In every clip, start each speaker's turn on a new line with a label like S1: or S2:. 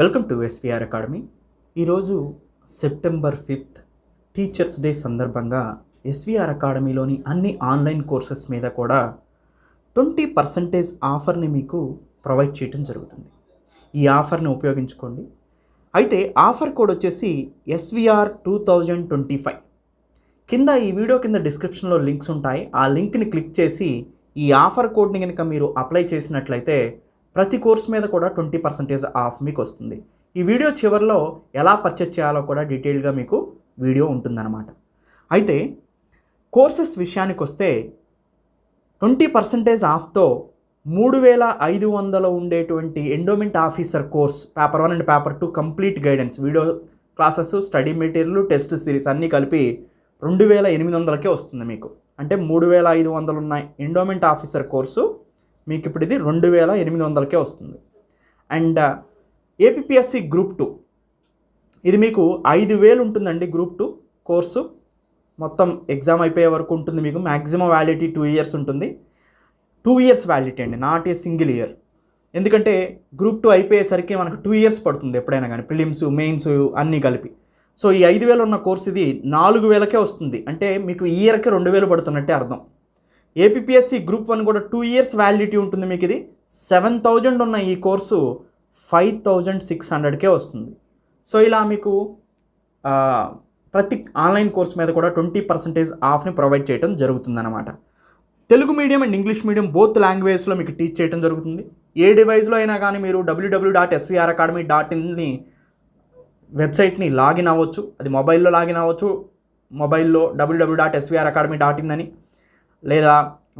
S1: Welcome to SVR academy. ఈరోజు September fifth teachers day సందర్భంగా SVR అకాడమీలోని అన్ని ఆన్లైన్ కోర్సెస్ మీద కూడా ట్వంటీ పర్సంటేజ్ ఆఫర్ని మీకు ప్రొవైడ్ చేయడం జరుగుతుంది. ఈ ఆఫర్ని ఉపయోగించుకోండి. అయితే ఆఫర్ కోడ్ వచ్చేసి SVR two thousand twenty five. కింద ఈ వీడియో కింద డిస్క్రిప్షన్లో లింక్స్ ఉంటాయి. ఆ లింక్ని క్లిక్ చేసి ఈ ఆఫర్ కోడ్ని కనుక మీరు అప్లై చేసినట్లయితే ప్రతి కోర్స్ మీద కూడా ట్వంటీ పర్సెంటేజ్ ఆఫ్ మీకు వస్తుంది. ఈ వీడియో చివరిలో ఎలా పర్చేస్ చేయాలో కూడా డీటెయిల్గా మీకు వీడియో ఉంటుందన్నమాట. అయితే కోర్సెస్ విషయానికి వస్తే ట్వంటీ పర్సెంటేజ్ ఆఫ్తో మూడు వేల ఐదు వందలు ఉండేటువంటి endowment officer course paper one and paper two complete guidance video classes study material test series అన్నీ కలిపి రెండు వేల ఎనిమిది వందలకే వస్తుంది మీకు. అంటే మూడు వేల ఐదు వందలు ఉన్న ఎండోమెంట్ ఆఫీసర్ కోర్సు మీకు ఇప్పుడు ఇది రెండు వేల ఎనిమిది వందలకే వస్తుంది. అండ్ ఏపీఎస్సి గ్రూప్ టూ ఇది మీకు ఐదు వేలు ఉంటుందండి గ్రూప్ టూ కోర్సు. మొత్తం ఎగ్జామ్ అయిపోయే వరకు ఉంటుంది మీకు. మ్యాక్సిమం వ్యాలిడిటీ టూ ఇయర్స్ ఉంటుంది. టూ ఇయర్స్ వ్యాలిడిటీ అండి నాట్ ఏ సింగిల్ ఇయర్. ఎందుకంటే గ్రూప్ టూ అయిపోయేసరికి మనకు టూ ఇయర్స్ పడుతుంది ఎప్పుడైనా కానీ ప్రిలిమ్స్ మెయిన్స్ అన్నీ కలిపి. సో ఈ ఐదు వేలు ఉన్న కోర్స్ ఇది నాలుగు వేలకే వస్తుంది. అంటే మీకు ఇయర్కి రెండు వేలు పడుతున్నట్టే అర్థం. ఏపీఎస్సి గ్రూప్ వన్ కూడా టూ ఇయర్స్ వ్యాలిడిటీ ఉంటుంది మీకు ఇది సెవెన్ థౌజండ్ ఉన్న ఈ కోర్సు ఫైవ్ థౌజండ్ సిక్స్ హండ్రెడ్కే వస్తుంది. సో ఇలా మీకు ప్రతి ఆన్లైన్ కోర్స్ మీద కూడా ట్వంటీ పర్సెంటేజ్ ఆఫ్ని ప్రొవైడ్ చేయడం జరుగుతుందన్నమాట. Telugu medium and English medium both లాంగ్వేజ్లో మీకు టీచ్ చేయడం జరుగుతుంది. ఏ డివైస్లో అయినా కానీ మీరు W W dot SVR academy dot ఇన్ని వెబ్సైట్ని లాగిన్ అవ్వచ్చు. అది మొబైల్లో లాగిన్ అవ్వచ్చు. మొబైల్లో W W dot SVR academy dot in అని. లేదా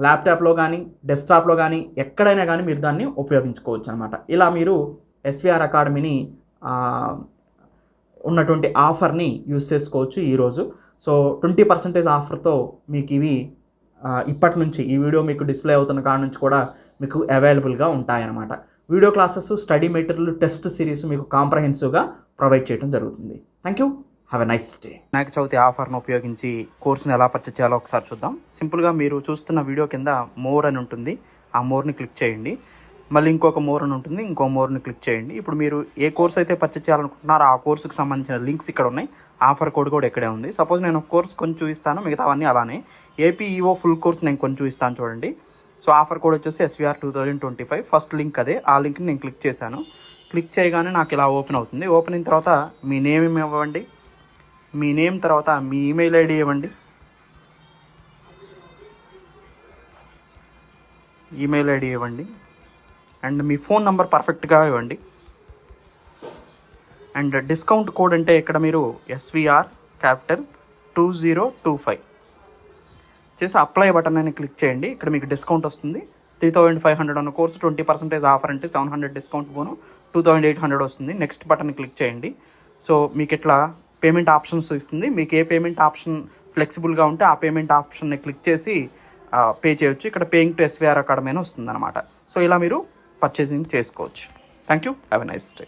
S1: ల్యాప్టాప్లో కానీ డెస్క్టాప్లో కానీ ఎక్కడైనా కానీ మీరు దాన్ని ఉపయోగించుకోవచ్చు అనమాట ఇలా మీరు ఎస్వీఆర్ అకాడమీని ఉన్నటువంటి ఆఫర్ని యూస్ చేసుకోవచ్చు ఈరోజు. సో ట్వంటీ పర్సెంటేజ్ ఆఫర్తో మీకు ఇవి ఇప్పటి నుంచి ఈ వీడియో మీకు డిస్ప్లే అవుతున్న కాడ నుంచి కూడా మీకు అవైలబుల్గా ఉంటాయన్నమాట video classes study material test series మీకు కాంప్రహెన్సివ్గా ప్రొవైడ్ చేయడం జరుగుతుంది. Thank you have a nice day Vinayaka Chavithi ఆఫర్ను ఉపయోగించి కోర్సును ఎలా పర్చేజ్ చేయాలో ఒకసారి చూద్దాం. సింపుల్గా మీరు చూస్తున్న వీడియో కింద మోర్ అని ఉంటుంది. ఆ మోర్ని క్లిక్ చేయండి. మళ్ళీ ఇంకొక మోర్ అని ఉంటుంది. ఇంకో మోర్ని క్లిక్ చేయండి. ఇప్పుడు మీరు ఏ కోర్స్ అయితే పర్చేజ్ చేయాలనుకుంటున్నారో ఆ కోర్సుకి సంబంధించిన లింక్స్ ఇక్కడ ఉన్నాయి. ఆఫర్ కోడ్ కూడా ఇక్కడే ఉంది. సపోజ్ నేను కోర్స్ కొంచెం చూపిస్తాను. మిగతావన్నీ అలానే. ఏపీఈఓ ఫుల్ కోర్స్ నేను కొంచెం చూపిస్తాను చూడండి. సో ఆఫర్ కోడ్ వచ్చేసి SVR two thousand twenty five first link అదే. ఆ లింక్ని నేను క్లిక్ చేశాను. క్లిక్ చేయగానే నాకు ఇలా ఓపెన్ అవుతుంది. ఓపెన్ అయిన తర్వాత మీ నేమ్ ఇవ్వండి? మీ నేమ్ తర్వాత మీ ఈమెయిల్ ఐడి ఇవ్వండి. ఈమెయిల్ ఐడి ఇవ్వండి. అండ్ మీ ఫోన్ నంబర్ పర్ఫెక్ట్గా ఇవ్వండి. అండ్ డిస్కౌంట్ కోడ్ అంటే ఇక్కడ మీరు SVR capital two zero two five. చేసి అప్లై బటన్ అని క్లిక్ చేయండి. ఇక్కడ మీకు డిస్కౌంట్ వస్తుంది. త్రీ థౌజండ్ ఫైవ్ హండ్రెడ్ ఉన్న కోర్స్ ట్వంటీ పర్సెంటేజ్ ఆఫర్ అంటే సెవెన్ హండ్రెడ్ డిస్కౌంట్ పోను. టూ థౌజండ్ ఎయిట్ హండ్రెడ్ వస్తుంది. నెక్స్ట్ బటన్ క్లిక్ చేయండి. సో మీకు ఇట్లా పేమెంట్ ఆప్షన్స్ ఇస్తుంది. మీకు ఏ పేమెంట్ ఆప్షన్ ఫ్లెక్సిబుల్గా ఉంటే ఆ పేమెంట్ ఆప్షన్ని క్లిక్ చేసి పే చేయొచ్చు. ఇక్కడ పేయింగ్ టు ఎస్వీఆర్ అకాడమీ అని వస్తుంది అనమాట సో ఇలా మీరు పర్చేసింగ్ చేసుకోవచ్చు. Thank you have a nice day.